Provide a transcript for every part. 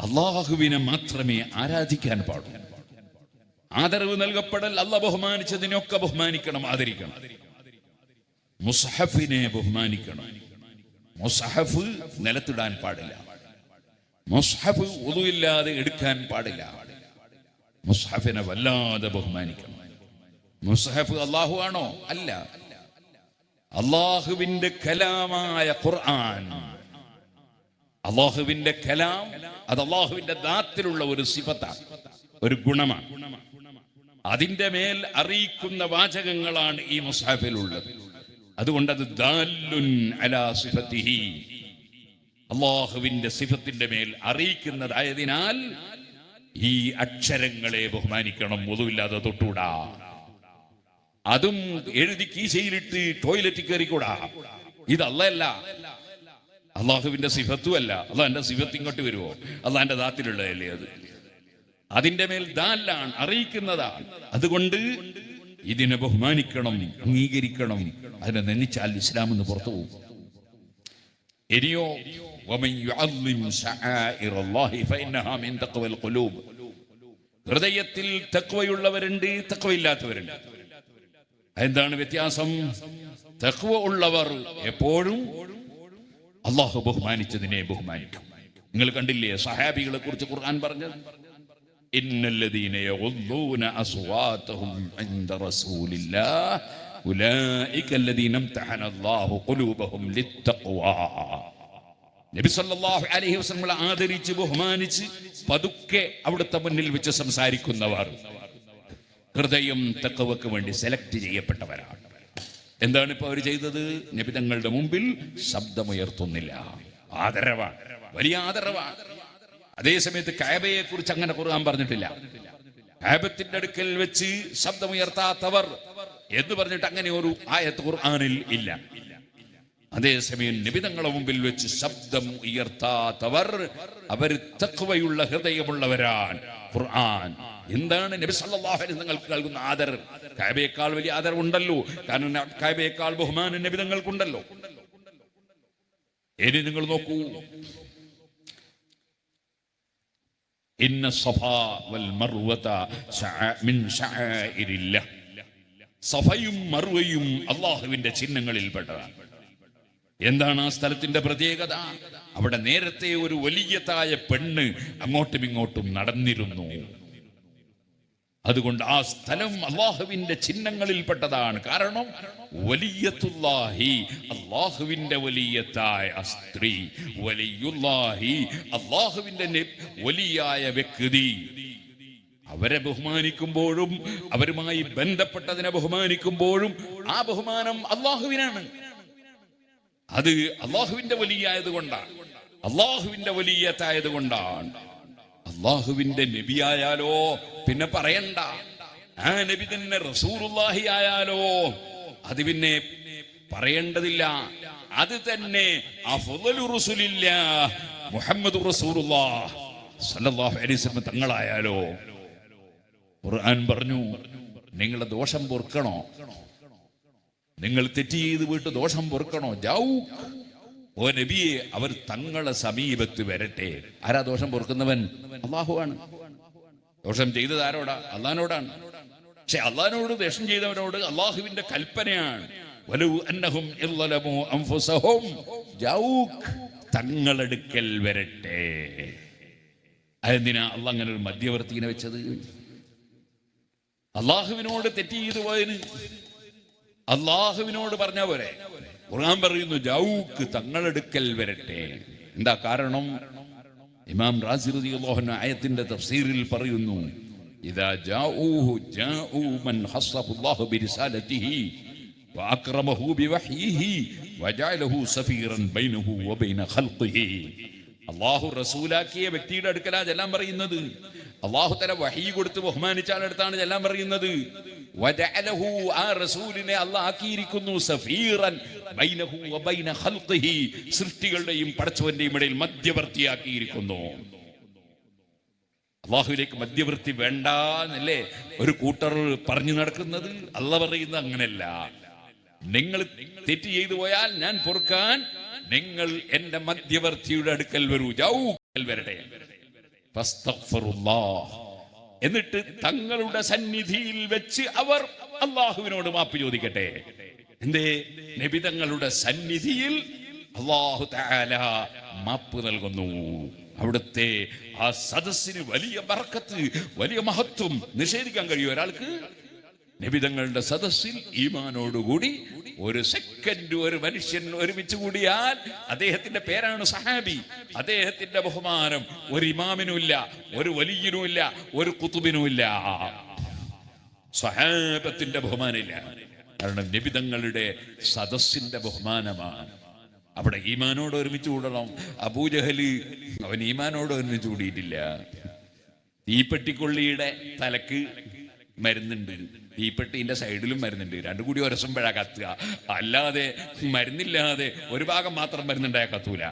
അള്ളാഹുവിനെ മാത്രമേ ആരാധിക്കാൻ പാടൂ ആദരവ് നൽകപ്പെടൽ അല്ല ബഹുമാനിച്ചതിനൊക്കെ ബഹുമാനിക്കണം ആദരിക്കണം. മുസഹഫിനെ ബഹുമാനിക്കണം. മുസഹഫ് നിലത്തിടാൻ പാടില്ല. മുസ്ഹഫ് ഒതുവില്ലാതെ എടുക്കാൻ പാടില്ല. മുസ്ഹഫിനെ വല്ലാതെ ബഹുമാനിക്കണം. മുസ്ഹഫ് അള്ളാഹു ആണോ? അല്ല. അള്ളാഹുവിന്റെ കലാമായ ഖുർആൻ അള്ളാഹുവിന്റെ കലാം അത് അള്ളാഹുവിന്റെ ദാത്തിലുള്ള ഒരു സിഫത്താണ് ഒരു ഗുണമാണ്. അതിന്റെ മേൽ അറിയിക്കുന്ന വാചകങ്ങളാണ് ഈ മുസാഫിലുള്ളത്. അതുകൊണ്ട് അത് ദാലുൻ അലാ സിഫത്തിഹി. അള്ളാഹുവിന്റെ സിഫത്തിന്റെ മേൽ അറിയിക്കുന്നതായതിനാൽ ഈ അക്ഷരങ്ങളെ ബഹുമാനിക്കണം ഒതുവില്ലാതെ തൊട്ടുകൂടാ അതും എഴുതി കീശയിലിട്ട് ടോയ്ലറ്റിൽ കയറിക്കൂടാ. ഇതല്ല അള്ളാഹുവിന്റെ സിഫത്തും അല്ല അള്ളാഹിന്റെ സിഫത്ത് ഇങ്ങോട്ട് വരുമോ അള്ളാഹിന്റെ ദാത്തിലുള്ളതല്ലേ അത്? അതിന്റെ മേൽ ദാലാണ് അറിയിക്കുന്നതാണ് അതുകൊണ്ട് ഇതിനെ ബഹുമാനിക്കണം അംഗീകരിക്കണം. അതിനെ നെന്നിച്ചാൽ ഇസ്ലാം എന്ന് പുറത്തു പോകും. ഹൃദയത്തിൽ തക്വയുള്ളവരുണ്ട് തക്വയില്ലാത്തവരുണ്ട് എന്താണ് വ്യത്യാസം? തക്വ ഉള്ളവർ എപ്പോഴും അള്ളാഹു ബഹുമാനിച്ചതിനെ ബഹുമാനിക്കും. നിങ്ങൾ കണ്ടില്ലേ സഹാബികളെ കുറിച്ച് ഖുർആൻ പറഞ്ഞത്? ഇന്നല്ലദീന അസ്വാതഹും റസൂലില്ലാഹ് ഖുലൂബഹും നബി സല്ലല്ലാഹു അലൈഹി വസല്ലം ആദരിച്ച് ബഹുമാനിച്ച് പതുക്കെ അവിടുത്തെ മുന്നിൽ വെച്ച് സംസാരിക്കുന്നവർ ഹൃദയം തക്കവക്ക് വേണ്ടി സെലക്ട് ചെയ്യപ്പെട്ടവരാണ്. എന്താണ് ഇപ്പൊ അവർ ചെയ്തത്? നബി തങ്ങളുടെ മുമ്പിൽ ശബ്ദമുയർത്തുന്നില്ല. ആദരവാണ് വലിയ ആദരവാണ് അതേസമയത്ത് കാബയെ കുറിച്ച് അങ്ങനെ ഖുർആൻ പറഞ്ഞിട്ടില്ല. കാബത്തിന്റെ അടുക്കൽ വെച്ച് ശബ്ദമുയർത്താത്തവർ എന്ന് പറഞ്ഞിട്ട് അങ്ങനെ ഒരു ആയത്ത് ഖുർആനിൽ ഇല്ല. അതേസമയം നിബിതങ്ങളെ മുമ്പിൽ വെച്ച് ശബ്ദം ഉയർത്താത്തവർ അവർ തക്വയുള്ള ഹൃദയമുള്ളവരാണ്. ഖുർആൻ. എന്താണ് നബി സല്ലല്ലാഹു അലൈഹി നിങ്ങൾക്ക് നൽകുന്ന ആദർ? കാബയേക്കാൾ വലിയ ആദർ ഉണ്ടല്ലോ. കാരണം കാബയേക്കാൾ ബഹുമാനം നബിതങ്ങൾക്കുണ്ടല്ലോ ഇനി നിങ്ങൾ നോക്കൂ. ഇന്ന സഫാ വൽ മർവത മിൻ സഫയും മറുവയും അള്ളാഹുവിന്റെ ചിഹ്നങ്ങളിൽപ്പെട്ടതാണ് എന്താണ് ആ സ്ഥലത്തിന്റെ പ്രത്യേകത? അവിടെ നേരത്തെ ഒരു വലിയതായ പെണ്ണ് അങ്ങോട്ടും ഇങ്ങോട്ടും നടന്നിരുന്നു. അതുകൊണ്ട് ആ സ്ഥലം അള്ളാഹുവിന്റെ ചിഹ്നങ്ങളിൽപ്പെട്ടതാണ്. കാരണം വലിയത്തുല്ലാഹി അള്ളാഹുവിന്റെ വലിയത്തായ സ്ത്രീ വലിയുല്ലാഹി അള്ളാഹുവിന്റെ വലിയായ വ്യക്തി. അവരെ ബഹുമാനിക്കുമ്പോഴും അവരുമായി ബന്ധപ്പെട്ടതിനെ ബഹുമാനിക്കുമ്പോഴും ആ ബഹുമാനം അള്ളാഹുവിനാണ്. അത് അള്ളാഹുവിന്റെ വലിയായത് കൊണ്ടാണ് അള്ളാഹുവിന്റെ വലിയത്തായത് കൊണ്ടാണ് അള്ളാഹുവിന്റെ നബിയായാലോ പിന്നെ പറയണ്ട. ആ നബി തന്നെ റസൂറുല്ലാഹി ആയാലോ അത് പിന്നെ പറയേണ്ടതില്ല. അത് തന്നെ മുഹമ്മദ് തങ്ങളായാലോ. ഖുർആൻ പറഞ്ഞു നിങ്ങളെ ദോഷം പൊറുക്കണോ? നിങ്ങൾ തെറ്റ് ചെയ്ത് വീട്ട് ദോഷം പൊറുക്കണോ? ജാവൂ. ഓ നബിയെ അവർ തങ്ങളെ സമീപത്ത് വരട്ടെ. ആരാ ദോഷം പൊറുക്കുന്നവൻ? അള്ളാഹു ആണ് ദോഷം ചെയ്തത് ആരോടാ? അള്ളഹാനോടാണ് പക്ഷെ അള്ളഹാനോട് ദോഷം ചെയ്തവനോട് അള്ളാഹുവിന്റെ കൽപ്പനയാണ്. തങ്ങളെടുക്കൽ വരട്ടെ. അതെന്തിനാ അള്ള അങ്ങനെ ഒരു മധ്യവർത്തിനെ വെച്ചത്? അള്ളാഹുവിനോട് തെറ്റ് ചെയ്തു പോയതിന് അള്ളാഹുവിനോട് പറഞ്ഞ പോലെ ഖുർആൻ പറയുന്നു ജൗക്ക് തങ്ങളെടുക്കൽ വരട്ടെ. എന്താ കാരണം? ഇമാം റാസി ആയത്തിന്റെ തഫ്സീറിൽ പറയുന്നു ഇദാ ജാഊഹു ജാഊ മൻ ബിരിസാലതിഹി റസൂലാക്കിയ വ്യക്തിയുടെ അടുക്കലാ ചെല്ലാൻ പറയുന്നത്. അള്ളാഹു തല വഹി കൊടുത്ത് ബഹുമാനിച്ചാൽ അടുത്താണ് ചെല്ലാൻ പറയുന്നത്. ആ റസൂലിനെ ആക്കിയിരിക്കുന്നു സഫീറൻ സൃഷ്ടികളുടെയും പടച്ചവന്റെയും ഇടയിൽ മധ്യവർത്തിയാക്കിയിരിക്കുന്നു. അള്ളാഹുവിലേക്ക് മധ്യവർത്തി വേണ്ട എന്നല്ലേ ഒരു കൂട്ടർ പറഞ്ഞു നടക്കുന്നത്? അല്ല പറയുന്നത് അങ്ങനെയല്ല. നിങ്ങൾ തെറ്റ് ചെയ്തു പോയാൽ ഞാൻ പൊറുക്കാൻ നിങ്ങൾ എന്റെ മധ്യവർത്തിയുടെ അടുക്കൽ വരൂ. ജൗ വരട്ടെ. എന്നിട്ട് തങ്ങളുടെ സന്നിധിയിൽ വെച്ച് അവർ അള്ളാഹുവിനോട് മാപ്പ് ചോദിക്കട്ടെ. എന്തേ? നബി തങ്ങളുടെ സന്നിധിയിൽ അള്ളാഹു മാപ്പ് നൽകുന്നു. അവിടുത്തെ ആ സദസ്സിന് വലിയ ബർക്കത്ത് വലിയ മഹത്വം നിഷേധിക്കാൻ കഴിയും ഒരാൾക്ക്. നിബിതങ്ങളുടെ സദസ്സിൽ ഈമാനോടുകൂടി ഒരു സെക്കൻഡ് ഒരു മനുഷ്യൻ ഒരുമിച്ച് കൂടിയാൽ അദ്ദേഹത്തിന്റെ പേരാണ് സഹാബി. അദ്ദേഹത്തിന്റെ ബഹുമാനം ഒരു ഇമാമിനുമില്ല ഒരു വലിയനുമില്ല ഒരു കുത്തുബിനുമില്ല സഹാബത്തിന്റെ ബഹുമാനമില്ല. കാരണം നിബിതങ്ങളുടെ സദസ്സിന്റെ ബഹുമാനമാണ്. അവിടെ ഈമാനോട് ഒരുമിച്ച് കൂടണം. അബൂജഹൽ അവൻ ഈമാനോട് ഒരുമിച്ച് കൂടിയിട്ടില്ല. തീപ്പെട്ടിക്കൊള്ളിയുടെ തലക്ക് മരുന്നുണ്ട്. തീപ്പെട്ടിന്റെ സൈഡിലും മരുന്നുണ്ട്. രണ്ടും കൂടി ഒരസുമ്പഴാ കത്തുക. അല്ലാതെ മരുന്നില്ലാതെ ഒരു ഭാഗം മാത്രം മരുന്നുണ്ടായ കത്തൂല.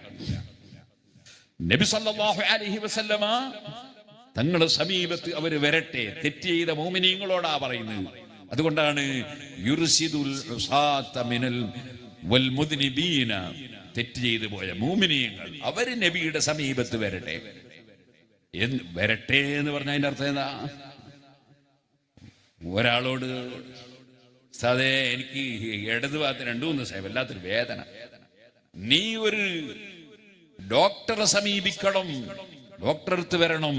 നബി സല്ലല്ലാഹു അലൈഹി വസല്ലമ തങ്ങളുടെ സമീപത്ത് അവർ വരട്ടെ തെറ്റ് ചെയ്ത മോമിനിയങ്ങളോടാ പറയുന്നത്. അതുകൊണ്ടാണ് യുർസിദുൽ മിനൽ വൽ മുദ്നിബീന തെറ്റ് ചെയ്തു പോയ മോമിനിയങ്ങൾ അവർ നബിയുടെ സമീപത്ത് വരട്ടെ. വരട്ടെ എന്ന് പറഞ്ഞ അതിന്റെ അർത്ഥം എന്താ? ഒരാളോട് സാധേ എനിക്ക് ഇടത് ഭാഗത്ത് രണ്ടു മൂന്ന് വല്ലാത്തൊരു വേദന. നീ ഒരു ഡോക്ടറെ സമീപിക്കണം ഡോക്ടറെ അടുത്ത് വരണം.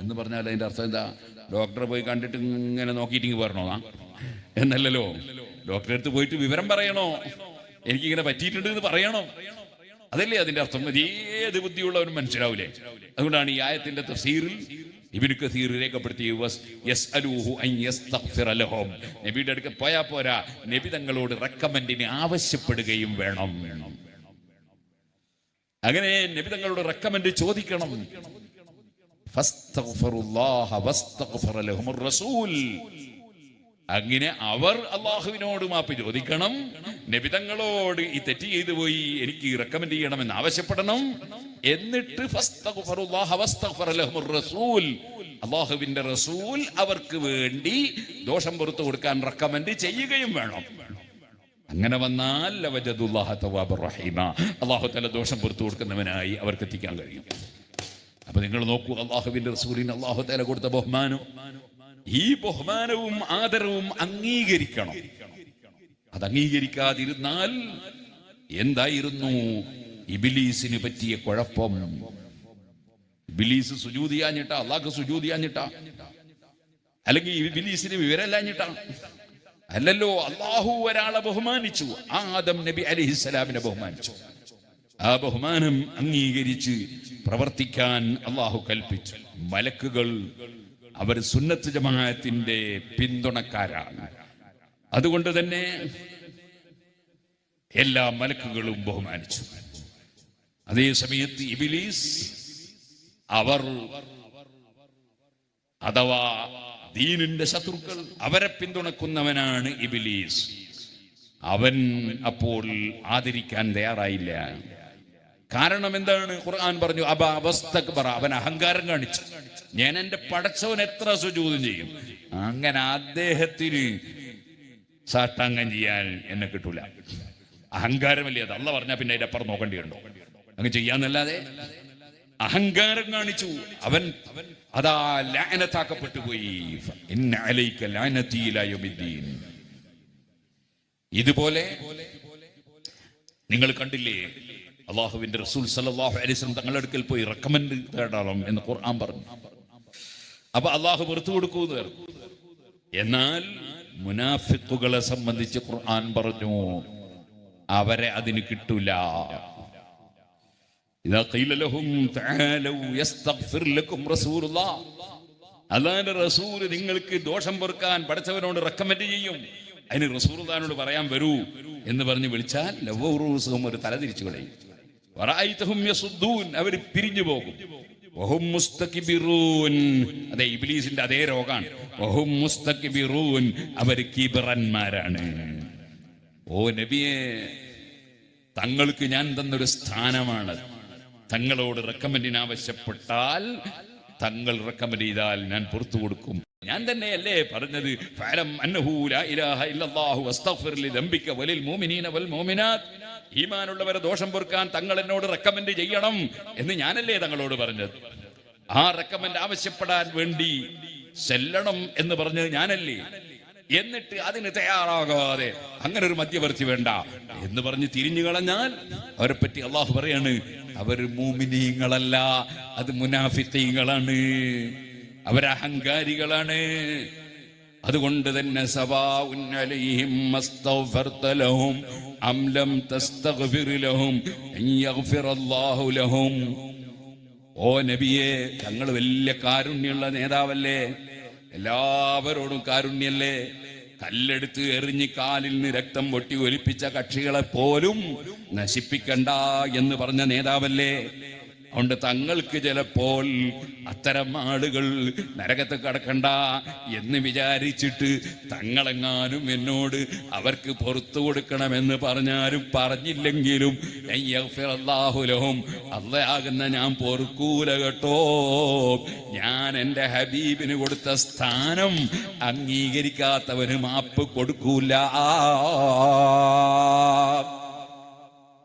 എന്ന് പറഞ്ഞാൽ അതിന്റെ അർത്ഥം എന്താ? ഡോക്ടറെ പോയി കണ്ടിട്ട് ഇങ്ങനെ നോക്കിയിട്ട് ഇങ്ങ് വരണോ എന്നല്ലല്ലോ. ഡോക്ടറെ അടുത്ത് പോയിട്ട് വിവരം പറയണോ? എനിക്കിങ്ങനെ പറ്റിയിട്ടുണ്ട് എന്ന് പറയണം? അതല്ലേ അതിന്റെ അർത്ഥം? ഏത് ബുദ്ധിയുള്ളവനും മനസ്സിലാവൂലേ അതുകൊണ്ടാണ് ഈ ആയത്തിന്റെ തഫ്സീറിൽ ഇബിനു കസീർ രേഖപ്പെടുത്തി വസ് അൻ യസ്തഗ്ഫിറ ലഹും. നബിയുടെ അടുക്ക പോയാ പോരാ നബി തങ്ങളോട് റെക്കമെൻഡിന് ആവശ്യപ്പെടുകയും വേണം. വേണം അങ്ങനെ നബി തങ്ങളോട് റെക്കമെൻഡ് ചോദിക്കണം. ഫസ്തഗ്ഫിറുല്ലാഹ വസ്തഗ്ഫിറ ലഹുമുർ റസൂൽ. അങ്ങനെ അവർ അള്ളാഹുവിനോട് മാപ്പ് ചോദിക്കണം. നബിതങ്ങളോട് ഈ തെറ്റ് ചെയ്തു പോയി എനിക്ക് റെക്കമെൻഡ് ചെയ്യണമെന്ന് ആവശ്യപ്പെടണം. എന്നിട്ട് അള്ളാഹുവിന്റെ റസൂൽ. അവർക്ക് വേണ്ടി ദോഷം പുറത്തു കൊടുക്കാൻ റെക്കമെൻഡ് ചെയ്യുകയും വേണം. അങ്ങനെ വന്നാൽ അള്ളാഹു തല ദോഷം പുറത്തു കൊടുക്കുന്നവനായി അവർക്ക് എത്തിക്കാൻ കഴിയും. അപ്പൊ നിങ്ങൾ നോക്കൂ അള്ളാഹുവിന്റെ റസൂലിന് അള്ളാഹു തല കൊടുത്ത ബഹുമാനം. ഈ ബഹുമാനവും ആദരവും അംഗീകരിക്കണം. അത് അംഗീകരിക്കാതിരുന്നാൽ എന്തായിരുന്നു? ഇബിലീസിന് പറ്റിയ കുഴപ്പം. ഇബിലീസ് ആഞ്ഞിട്ട അള്ളാഹ് സുജൂതിയാഞ്ഞിട്ടാ അല്ലെങ്കിൽ ഇബിലീസിന് വിവരമില്ലാഞ്ഞിട്ടാ അല്ലല്ലോ അള്ളാഹു ഒരാളെ ബഹുമാനിച്ചു. ആദം നബി അലിഹിസ്സലാമിനെ ബഹുമാനിച്ചു. ആ ബഹുമാനം അംഗീകരിച്ച് പ്രവർത്തിക്കാൻ അള്ളാഹു കൽപ്പിച്ചു. മലക്കുകൾ അവർ സുന്നത്ത് ജമാഅത്തിന്റെ പിന്തുണക്കാരാണ്. അതുകൊണ്ട് തന്നെ എല്ലാ മലക്കുകളും ബഹുമാനിച്ചു. അതേ സമയത്ത് ഇബിലീസ് അവർ അഥവാ ദീനിന്റെ ശത്രുക്കൾ അവരെ പിന്തുണക്കുന്നവനാണ് ഇബിലീസ്. അവൻ അപ്പോൾ ആദരിക്കാൻ തയ്യാറായില്ല. കാരണം എന്താണ്? ഖുർആൻ പറഞ്ഞു അബ അവസ്ഥക്ക് അവൻ അഹങ്കാരം കാണിച്ചു. ഞാൻ എന്റെ പടച്ചവൻ എത്ര സുജൂതം ചെയ്യും. അങ്ങനെ അദ്ദേഹത്തിന് സാഷ്ടാംഗം ചെയ്യാൻ എന്നെ കിട്ടൂല. അഹങ്കാരമല്ലേ അത്? അല്ല പറഞ്ഞാൽ പിന്നെ അതിന്റെ അപ്പുറം നോക്കേണ്ടിയുണ്ടോ? അങ്ങ് ചെയ്യാന്നല്ലാതെ അഹങ്കാരം കാണിച്ചു. അവൻ അതാ ലാനത്താക്കപ്പെട്ടു പോയി. ഇതുപോലെ നിങ്ങൾ കണ്ടില്ലേ? അള്ളാഹുവിന്റെ റസൂൽ സല്ലല്ലാഹു അലൈഹി വസല്ലം തങ്ങളുടെ അടുക്കൽ പോയി റെക്കമെൻഡ് തേടാളം എന്ന് ഖുർആൻ പറഞ്ഞു. അപ്പൊ അള്ളാഹു വെറുത്തു കൊടുക്കൂന്ന് പറഞ്ഞു. എന്നാൽ മുനാഫിക്കുകളെ സംബന്ധിച്ച് ഖുർആൻ പറഞ്ഞു അവരെ അതിന് കിട്ടൂല. റസൂൽ നിങ്ങൾക്ക് ദോഷം പൊറുക്കാൻ പഠിച്ചവനോട് റെക്കമെൻഡ് ചെയ്യും. അതിന് റസൂർദാനോട് പറയാൻ വരൂ എന്ന് പറഞ്ഞ് വിളിച്ചാൽ ലവ്വറൂസും ഒരു തല തിരിച്ചു കളയും. അവർ പിരിഞ്ഞു പോകും. അതെ ഇബ്ലീസിന്റെ അതേ മുസ്തകിബിറൂൻ അവർ കിബറന്മാരാണ്. ഓ നബിയെ തങ്ങൾക്ക് ഞാൻ തന്നൊരു സ്ഥാനമാണ്. തങ്ങളോട് റെക്കമെൻഡിന് ആവശ്യപ്പെട്ടാൽ തങ്ങൾ റെക്കമെൻഡ് ചെയ്താൽ ഞാൻ പുറത്തു കൊടുക്കും. ഞാൻ തന്നെയല്ലേ പറഞ്ഞത്? ഫഅലം അന്നഹൂല ലാ ഇലാഹ ഇല്ലല്ലാഹു അസ്തഫറിൽ ദമ്പിക്ക വലിൽ മുഅ്മിനീന വൽ മുഅ്മിനാത്ത്. ഈമാനുള്ളവരെ ദോഷം പൊറുക്കാൻ തങ്ങൾ എന്നോട് റെക്കമെൻഡ് ചെയ്യണം എന്ന് ഞാനല്ലേ തങ്ങളോട് പറഞ്ഞത്. ആ റെക്കമെൻഡ് ആവശ്യപ്പെടാൻ വേണ്ടി ചെല്ലണം എന്ന് പറഞ്ഞത് ഞാനല്ലേ. എന്നിട്ട് അതിന് തയ്യാറാകാതെ അങ്ങനെ ഒരു മധ്യവർത്തി വേണ്ട എന്ന് പറഞ്ഞ് തിരിഞ്ഞു കളഞ്ഞാൽ അവരെ പറ്റി അള്ളാഹു പറയാണ് അവർ മൂമിനീങ്ങളല്ല അത് മുനാഫിത്തീങ്ങളാണ് അവരഹങ്കാരികളാണ് അതുകൊണ്ട് തന്നെ സവാ അലൈഹിം മസ്തഗ്ഫർത ലഹും അം ലം തസ്തഗ്ഫിർ ലഹും അൻ യഗ്ഫിറല്ലാഹു ലഹും ഓ നബിയെ തങ്ങൾ വലിയ കാരുണ്യമുള്ള നേതാവല്ലേ? എല്ലാവരോടും കാരുണ്യല്ലേ? കല്ലെടുത്ത് എറിഞ്ഞ് കാലിൽ നിന്ന് രക്തം പൊട്ടി ഒലിപ്പിച്ച കക്ഷികളെ പോലും നശിപ്പിക്കണ്ട എന്ന് പറഞ്ഞ നേതാവല്ലേ? അതുകൊണ്ട് തങ്ങൾക്ക് ചിലപ്പോൾ അത്തരം ആളുകൾ നരകത്ത് കടക്കണ്ട എന്ന് വിചാരിച്ചിട്ട് തങ്ങളെങ്ങാനും എന്നോട് അവർക്ക് പുറത്തു കൊടുക്കണമെന്ന് പറഞ്ഞാലും പറഞ്ഞില്ലെങ്കിലും അള്ളാഹുലവും അള്ളയാകുന്ന ഞാൻ പൊറുക്കൂല കേട്ടോ. ഞാൻ എന്റെ ഹബീബിന് കൊടുത്ത സ്ഥാനം അംഗീകരിക്കാത്തവന് മാപ്പ് കൊടുക്കൂല.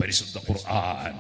പരിശുദ്ധ ഖുർആൻ.